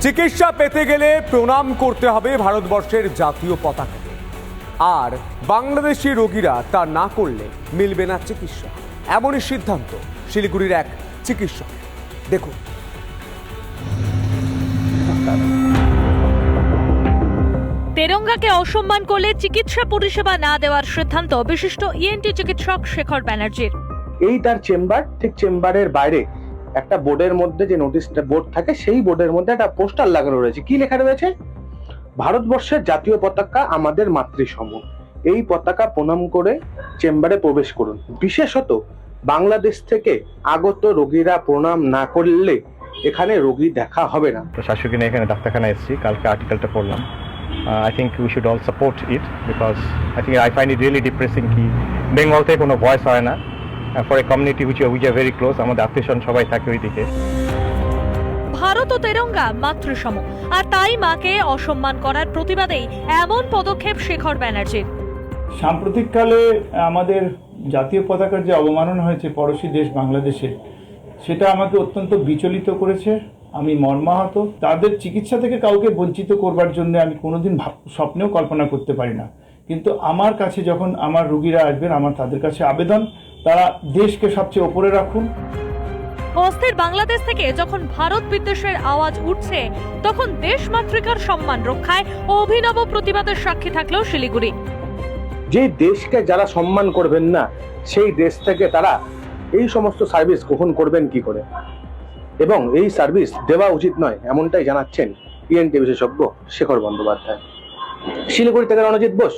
চিকিৎসা পেতে গেলে প্রণাম করতে হবে ভারতবর্ষের জাতীয় পতাকাকে। আর বাংলাদেশি রোগীরা তা না করলে মিলবে না চিকিৎসা। এমনই সিদ্ধান্ত শিলিগুড়ির এক চিকিৎসক। দেখুন। তেরঙ্গাকে অসম্মান করলে চিকিৎসা পরিষেবা না দেওয়ার সিদ্ধান্ত বিশিষ্ট ইএনটি চিকিৎসক শেখর ব্যানার্জির। এই তার চেম্বার ঠিক চেম্বারের বাইরে একটা বোর্ডের মধ্যে যে নোটিশটা বোর্ড থাকে, সেই বোর্ডের মধ্যে একটা পোস্টার লাগানো রয়েছে। কি লেখা রয়েছে? ভারতবর্ষের জাতীয় পতাকা আমাদের মাতৃসম। এই পতাকা প্রণাম করে চেম্বারে প্রবেশ করুন। বিশেষত বাংলাদেশ থেকে আগত রোগীরা প্রণাম না করলে এখানে রোগী দেখা হবে না। তো শাশুড়ি এখানে ডাক্তারখানা এসেছি। কালকে আর্টিকেলটা পড়লাম। I think we should all support it because I think I find it really depressing কি বেঙ্গল থেকে কোনো ভয়েস হয় না। For a community which which are very close আমাদের আত্মীয়স্বজন সবাই থাকে ওইদিকে। ভারত ও তেরঙ্গা মাতৃসম। আর তাই মাকে অসম্মান করার প্রতিবাদেই এমন পদক্ষেপ শেখর ব্যানার্জির। সাম্প্রতিককালে আমাদের জাতীয় পতাকার যে অবমাননা হয়েছে পড়োশী দেশ বাংলাদেশে সেটা আমাকে অত্যন্ত বিচলিত করেছে। আমি মর্মাহত। তাদের চিকিৎসা থেকে কাউকে বঞ্চিত করবার জন্য আমি কোনোদিন স্বপ্নেও কল্পনা করতে পারি না। কিন্তু আমার কাছে যখন আমার রুগীরা আসবেন আমার তাদের কাছে আবেদন তারা দেশকে সবচেয়ে ওপরে রাখুন। অস্থির বাংলাদেশ থেকে যখন ভারত বিদ্বেষের আওয়াজ উঠছে তখন দেশ মাতৃকার সম্মান রক্ষায় অভিনব প্রতিবাদের সাক্ষী থাকলেও শিলিগুড়ি। যে দেশকে যারা সম্মান করবেন না সেই দেশ থেকে তারা এই সমস্ত সার্ভিস গ্রহণ করবেন কি করে? এবং এই সার্ভিস দেওয়া উচিত নয় এমনটাই জানাচ্ছেন ইএনটি বিশেষজ্ঞ শেখর বন্দ্যোপাধ্যায়। শিলিগুড়ি থেকে রণজিৎ বোস।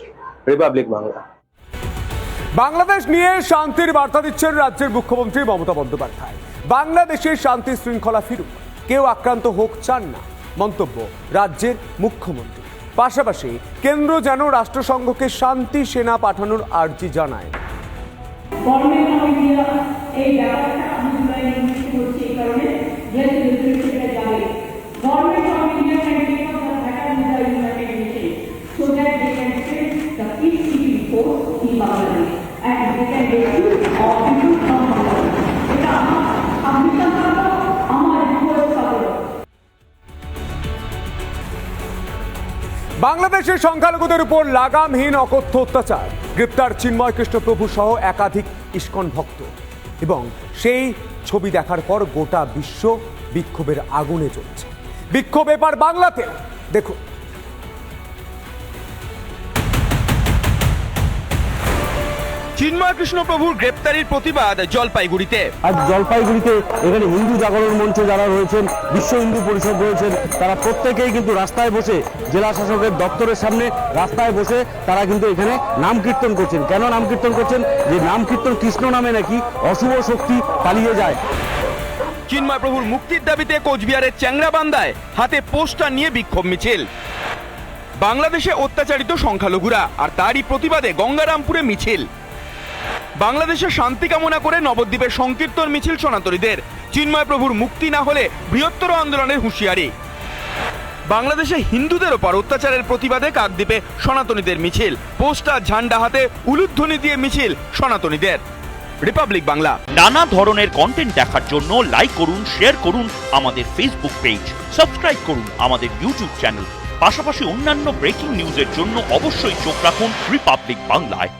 রিপাবলিক বাংলা বাংলাদেশ নিয়ে শান্তির বার্তা দিচ্ছেন রাজ্যের মুখ্যমন্ত্রী মমতা বন্দ্যোপাধ্যায়। বাংলাদেশের শান্তি শৃঙ্খলা ফিরুক। কেউ আক্রান্ত হোক চান না মন্তব্য রাজ্যের মুখ্যমন্ত্রী। পাশাপাশি কেন্দ্র যেন রাষ্ট্রসংঘকে শান্তি সেনা পাঠানোর আর্জি জানায়। বাংলাদেশের সংখ্যালঘুদের উপর লাগামহীন অকথ্য অত্যাচার। গ্রেপ্তার চিন্ময় কৃষ্ণ প্রভু সহ একাধিক ইস্কন ভক্ত। এবং সেই ছবি দেখার পর গোটা বিশ্ব বিক্ষোভের আগুনে জ্বলছে। বিক্ষোভ এবার বাংলাতে। দেখুন। চিন্ময় কৃষ্ণ প্রভুর গ্রেপ্তারির প্রতিবাদ জলপাইগুড়িতে। আজ জলপাইগুড়িতে এখানে হিন্দু জাগরণ মঞ্চ যারা রয়েছেন বিশ্ব হিন্দু পরিষদ রয়েছেন তারা প্রত্যেকেই কিন্তু রাস্তায় বসে জেলা শাসকের দপ্তরের সামনে রাস্তায় বসে তারা কিন্তু এখানে নাম কীর্তন করছেন। কেন নাম কীর্তন করছেন? যে নাম কীর্তন কৃষ্ণ নামে নাকি অশুভ শক্তি পালিয়ে যায়। চিন্ময় প্রভুর মুক্তির দাবিতে কোচবিহারের চ্যাংরাবান্ধায় হাতে পোস্টার নিয়ে বিক্ষোভ মিছিল। বাংলাদেশে অত্যাচারিত সংখ্যালঘুরা আর তারই প্রতিবাদে গঙ্গারামপুরে মিছিল। বাংলাদেশে শান্তি কামনা করে নবদ্বীপের সংকীর্তন মিছিল সনাতনীদের। চিন্ময় প্রভুর মুক্তি না হলে বৃহত্তর আন্দোলনের হুঁশিয়ারি। বাংলাদেশে হিন্দুদের ওপর অত্যাচারের প্রতিবাদে কাকদ্বীপে সনাতনীদের মিছিল। পোস্টার ঝান্ডা হাতে উলুধ্বনি দিয়ে মিছিল সনাতনীদের। রিপাবলিক বাংলা। নানা ধরনের কন্টেন্ট দেখার জন্য লাইক করুন শেয়ার করুন আমাদের ফেসবুক পেজ সাবস্ক্রাইব করুন আমাদের ইউটিউব চ্যানেল পাশাপাশি অন্যান্য ব্রেকিং নিউজের জন্য অবশ্যই চোখ রাখুন রিপাবলিক বাংলায়